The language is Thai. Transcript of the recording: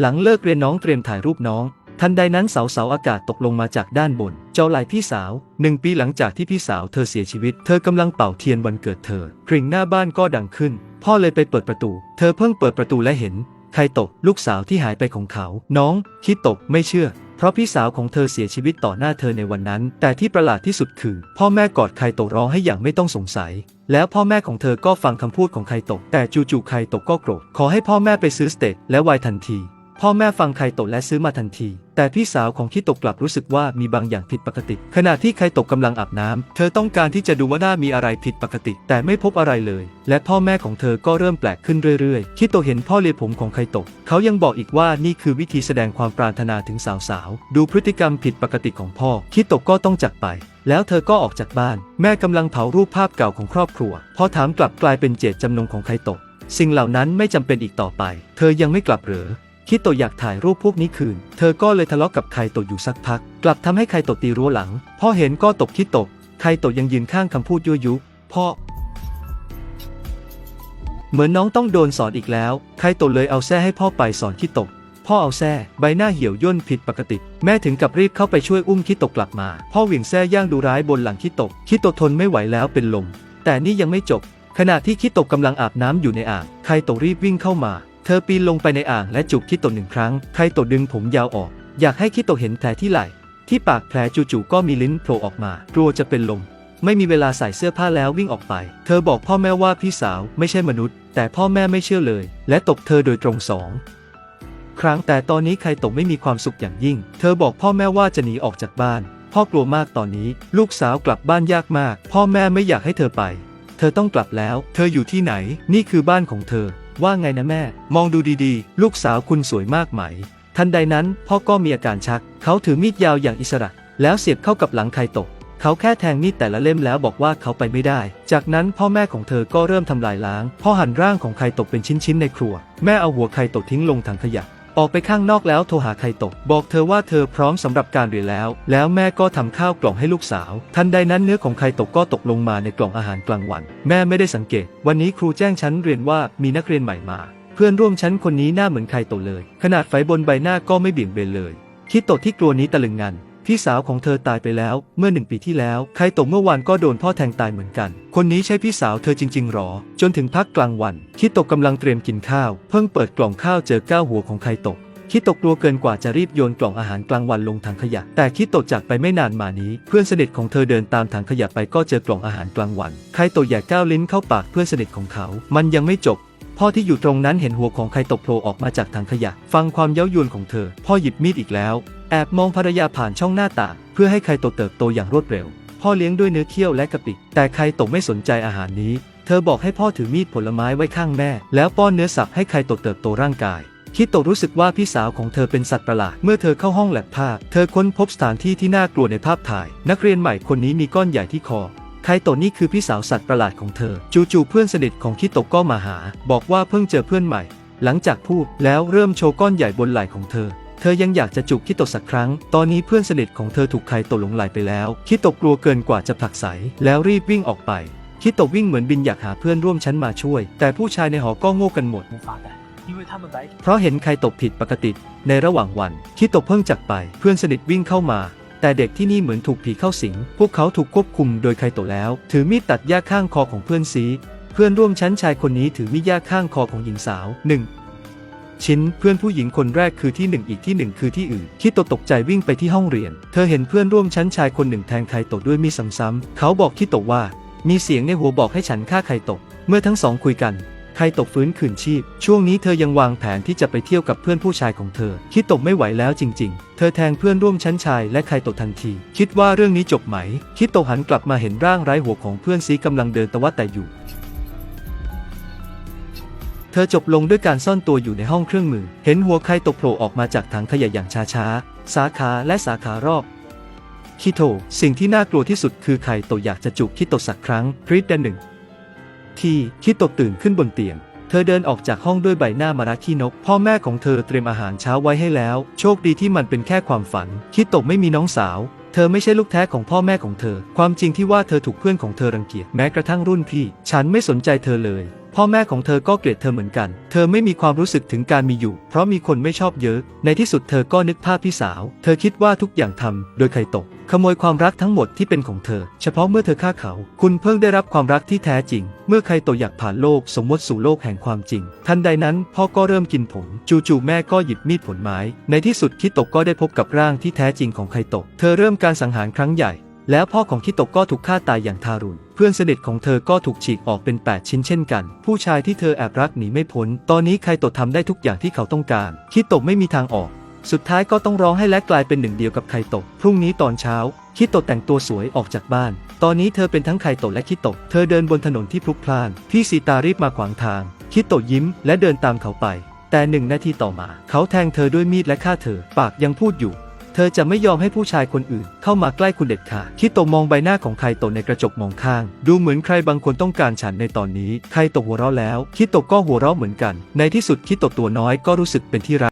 หลังเลิกเรียนน้องเตรียมถ่ายรูปน้อง ทันใดนั้นเสาเสาอากาศตกลงมาจากด้านบน เจ้าลายพี่สาวหนึ่งปีหลังจากที่พี่สาวเธอเสียชีวิต เธอกำลังเป่าเทียนวันเกิดเธอกริ่งหน้าบ้านก็ดังขึ้น พ่อเลยไปเปิดประตู เธอเพิ่งเปิดประตูและเห็นใครตกลูกสาวที่หายไปของเขา น้องคิดตกไม่เชื่อ ราะพี่สาวของเธอเสียชีวิตต่อหน้าเธอในวันนั้น แต่ที่ประหลาดที่สุดคือ พ่อแม่กอดไคโตะร้องให้อย่างไม่ต้องสงสัย แล้วพ่อแม่ของเธอก็ฟังคำพูดของไคโตะแต่จู่ๆไคโตะก็โกรธขอให้พ่อแม่ไปซื้อสเต็กและไวน์ทันที พ่อแม่ฟังไคโตะและซื้อมาทันที แต่พี่สาวของคิโตะกลับรู้สึกว่ามีบางอย่างผิดปกติ ขณะที่ไคโตะกำลังอาบน้ำ เธอต้องการที่จะดูว่าหน้ามีอะไรผิดปกติ แต่ไม่พบอะไรเลย และพ่อแม่ของเธอก็เริ่มแปลกขึ้นเรื่อยๆ คิโตะเห็นพ่อเลียผมของไคโตะ เขายังบอกอีกว่านี่คือวิธีแสดงความปรารถนาถึงสาวๆ ดูพฤติกรรมผิดปกติของพ่อ คิโตะก็ต้องจากไปแล้วเธอก็ออกจากบ้าน แม่กำลังเผารูปภาพเก่าของครอบครัว พอถามกลับกลายเป็นเจตจำนงของไคโตะ สิ่งเหล่านั้นไม่จำเป็นอีกต่อไป เธอยังไม่กลับหรือ คิโตะอยากถ่ายรูปพวกนี้คืน เธอก็เลยทะเลาะกับไคโตะอยู่สักพัก กลับทำให้ไคโตะตีรั้วหลัง พ่อเห็นก็ตบคิโตะไคโตะยังยืนข้างคำพูดยั่วยุพ่อ เหมือนน้องต้องโดนสอนอีกแล้ว ไคโตะเลยเอาแส้ให้พ่อไปสอนคิโตะพ่อเอาแส้ใบหน้าเหี่ยวย่นผิดปกติ แม่ถึงกับรีบเข้าไปช่วยอุ้มคิโตะกลับมา พ่อเหวี่ยงแส้ย่างดูร้ายบนหลังคิโตะคิโตะทนไม่ไหวแล้วเป็นลม แต่นี่ยังไม่จบ ขณะที่คิโตะกำลังอาบน้ำอยู่ในอ่างไคโตะรีบวิ่งเข้ามา เธอปีนลงไปในอ่างและจูบคิโตะหนึ่งครั้งไคโตะดึงผมยาวออก อยากให้คิโตะเห็นแผลที่ไหล่ ที่ปากแผลจู่ๆก็มีลิ้นโผล่ออกมากลัวจะเป็นลม ไม่มีเวลาใส่เสื้อผ้าแล้ววิ่งออกไป เธอบอกพ่อแม่ว่าพี่สาวไม่ใช่มนุษย์ แต่พ่อแม่ไม่เชื่อเลย และตบเธอโดยตรงสองครั้งแต่ตอนนี้ไคโตะไม่มีความสุขอย่างยิ่ง เธอบอกพ่อแม่ว่าจะหนีออกจากบ้าน พ่อกลัวมากตอนนี้ ลูกสาวกลับบ้านยากมาก พ่อแม่ไม่อยากให้เธอไป เธอต้องกลับแล้ว เธออยู่ที่ไหน นี่คือบ้านของเธอ ว่าไงนะแม่ มองดูดีๆ ลูกสาวคุณสวยมากไหม ทันใดนั้นพ่อก็มีอาการชัก เขาถือมีดยาวอย่างอิสระ แล้วเสียบเข้ากับหลังไคโตะเขาแค่แทงมีดแต่ละเล่มแล้วบอกว่าเขาไปไม่ได้ จากนั้นพ่อแม่ของเธอก็เริ่มทำลายล้าง พ่อหั่นร่างของไคโตะเป็นชิ้นๆในครัว แม่เอาหัวไคโตะทิ้งลงถังขยะ ออกไปข้างนอกแล้วโทรหาไคโตะบอกเธอว่าเธอพร้อมสำหรับการเรียนแล้ว แล้วแม่ก็ทำข้าวกล่องให้ลูกสาว ทันใดนั้นเนื้อของไคโตะก็ตกลงมาในกล่องอาหารกลางวัน แม่ไม่ได้สังเกต วันนี้ครูแจ้งชั้นเรียนว่ามีนักเรียนใหม่มา เพื่อนร่วมชั้นคนนี้หน้าเหมือนไคโตะเลย ขนาดไฝบนใบหน้าก็ไม่เบี่ยงเบนเลย คิโตะที่กลัวนี้ตะลึงงัน พี่สาวของเธอตายไปแล้วเมื่อหนึ่งปีที่แล้วไคโตะเมื่อวานก็โดนพ่อแทงตายเหมือนกัน คนนี้ใช่พี่สาวเธอจริง ๆหรอ จนถึงพักกลางวัน คิโตะกำลังเตรียมกินข้าว เพิ่งเปิดกล่องข้าวเจอก้าวหัวของไคโตะคิโตะกลัวเกินกว่าจะรีบโยนกล่องอาหารกลางวันลงถังขยะ แต่คิโตะจากไปไม่นานมานี้ เพื่อนสนิทของเธอเดินตามถังขยะไปก็เจอกล่องอาหารกลางวันไคโตะแหย่ก้าวลิ้นเข้าปากเพื่อนสนิทของเขา มันยังไม่จบ พ่อที่อยู่ตรงนั้นเห็นหัวของไคโตะโผล่ออกมาจากถังขยะ ฟังความเย้ายวนของเธอ พ่อหยิบมีดอีกแล้ว แอบมองภรรยาผ่านช่องหน้าต่างเพื่อให้ไคโตเติบโตอย่างรวดเร็ว พ่อเลี้ยงด้วยเนื้อเคี่ยวและกะปิแต่ไคโตะไม่สนใจอาหารนี้ เธอบอกให้พ่อถือมีดผลไม้ไว้ข้างแม่ แล้วป้อนเนื้อสับให้ไคโตเติบโตร่างกายคิโตะรู้สึกว่าพี่สาวของเธอเป็นสัตว์ประหลาด เมื่อเธอเข้าห้องแลบภาพ เธอค้นพบสถานที่ที่น่ากลัวในภาพถ่าย นักเรียนใหม่คนนี้มีก้อนใหญ่ที่คอ ไคโตะนี่คือพี่สาวสัตว์ประหลาดของเธอ จู่ๆเพื่อนสนิทของคิโตะก็มาหา บอกว่าเพิ่งเจอเพื่อนใหม่ หลังจากพูดแล้วเริ่มโชว์ก้อนใหญ่บนไหล่ของเธอ เธอยังอยากจะจูบคิโตะสักครั้ง ตอนนี้เพื่อนสนิทของเธอถูกไคโตะหลงไหลไปแล้ว คิโตะกลัวเกินกว่าจะผลักใสแล้วรีบวิ่งออกไป คิโตะวิ่งเหมือนบินอยากหาเพื่อนร่วมชั้นมาช่วย แต่ผู้ชายในหอก็โง่กันหมดเพราะเห็นไคโตกผิดปกติ ในระหว่างวันคิโตะเพิ่งจากไป เพื่อนสนิทวิ่งเข้ามา แต่เด็กที่นี่เหมือนถูกผีเข้าสิง พวกเขาถูกควบคุมโดยไคโตะแล้ว ถือมีดตัดหญ้าข้างคอของเพื่อนซีเพื่อนร่วมชั้นชายคนนี้ถือมีดหญ้าข้างคอของหญิงสาวหนึ่งชิ้นเพื่อนผู้หญิงคนแรกคือที่หนึ่งอีกที่หนึ่งคือที่อื่นคิโตตกใจวิ่งไปที่ห้องเรียน เธอเห็นเพื่อนร่วมชั้นชายคนหนึ่งแทงไคโตด้วยมีดซ้ำๆเขาบอกคิโตว่า มีเสียงในหัวบอกให้ฉันฆ่าไคโตเมื่อทั้งสองคุยกัน ไคโตะฟื้นคืนชีพ ช่วงนี้เธอยังวางแผนที่จะไปเที่ยวกับเพื่อนผู้ชายของเธอ คิโตะไม่ไหวแล้วจริง ๆ เธอแทงเพื่อนร่วมชั้นชายและไคโตะทันที คิดว่าเรื่องนี้จบไหม คิโตะหันกลับมาเห็นร่างไร้หัวของเพื่อนซีกำลังเดินตะวัดแต่อยู่เธอจบลงด้วยการซ่อนตัวอยู่ในห้องเครื่องมือ เห็นหัวไคโตะโผล่ออกมาจากถังขยะอย่างช้าๆ สาขาและสาขารอบคิโต สิ่งที่น่ากลัวที่สุดคือไคโตะอยากจะจูบคิโตสักครั้งพริดแดนหนึ่ง ที่คิโตะตื่นขึ้นบนเตียง เธอเดินออกจากห้องด้วยใบหน้ามาราคีนก พ่อแม่ของเธอเตรียมอาหารเช้าไว้ให้แล้ว โชคดีที่มันเป็นแค่ความฝัน คิโตะไม่มีน้องสาว เธอไม่ใช่ลูกแท้ของพ่อแม่ของเธอ ความจริงที่ว่าเธอถูกเพื่อนของเธอรังเกียจแม้กระทั่งรุ่นพี่ ฉันไม่สนใจเธอเลย พ่อแม่ของเธอก็เกลียดเธอเหมือนกัน เธอไม่มีความรู้สึกถึงการมีอยู่ เพราะมีคนไม่ชอบเยอะ ในที่สุดเธอก็นึกภาพพี่สาว เธอคิดว่าทุกอย่างทำโดยไคโตะ ขโมยความรักทั้งหมดที่เป็นของเธอ เฉพาะเมื่อเธอฆ่าเขา คุณเพิ่งได้รับความรักที่แท้จริง เมื่อไคโตะอยากผ่านโลกสมมติสู่โลกแห่งความจริง ทันใดนั้นพ่อก็เริ่มกินผงจู่ๆแม่ก็หยิบมีดผลไม้ ในที่สุดคิโตะก็ได้พบกับร่างที่แท้จริงของไคโตะ เธอเริ่มการสังหารครั้งใหญ่ แล้วพ่อของคิโตะก็ถูกฆ่าตายอย่างทารุณเพื่อนสนิทของเธอก็ถูกฉีกออกเป็น 8 ชิ้นเช่นกัน ผู้ชายที่เธอแอบรักหนีไม่พ้น ตอนนี้ไคโตะทำได้ทุกอย่างที่เขาต้องการ คิโตะไม่มีทางออก สุดท้ายก็ต้องร้องให้และกลายเป็นหนึ่งเดียวกับไคโตะ พรุ่งนี้ตอนเช้า คิโตะแต่งตัวสวยออกจากบ้าน ตอนนี้เธอเป็นทั้งไคโตะและคิโตะ เธอเดินบนถนนที่พลุกพล่าน พี่สีตารีบมาขวางทาง คิโตะยิ้มและเดินตามเขาไป แต่หนึ่งนาทีต่อมา เขาแทงเธอด้วยมีดและฆ่าเธอ ปากยังพูดอยู่ เธอจะไม่ยอมให้ผู้ชายคนอื่น เข้ามาใกล้คุณเด็ดขาด คิโตะมองใบหน้าของไคโตะในกระจกมองข้าง ดูเหมือนใครบางคนต้องการฉันในตอนนี้ ไคโตะหัวเราะแล้ว คิโตะก็หัวเราะเหมือนกัน ในที่สุดคิโตะตัวน้อยก็รู้สึกเป็นที่รัก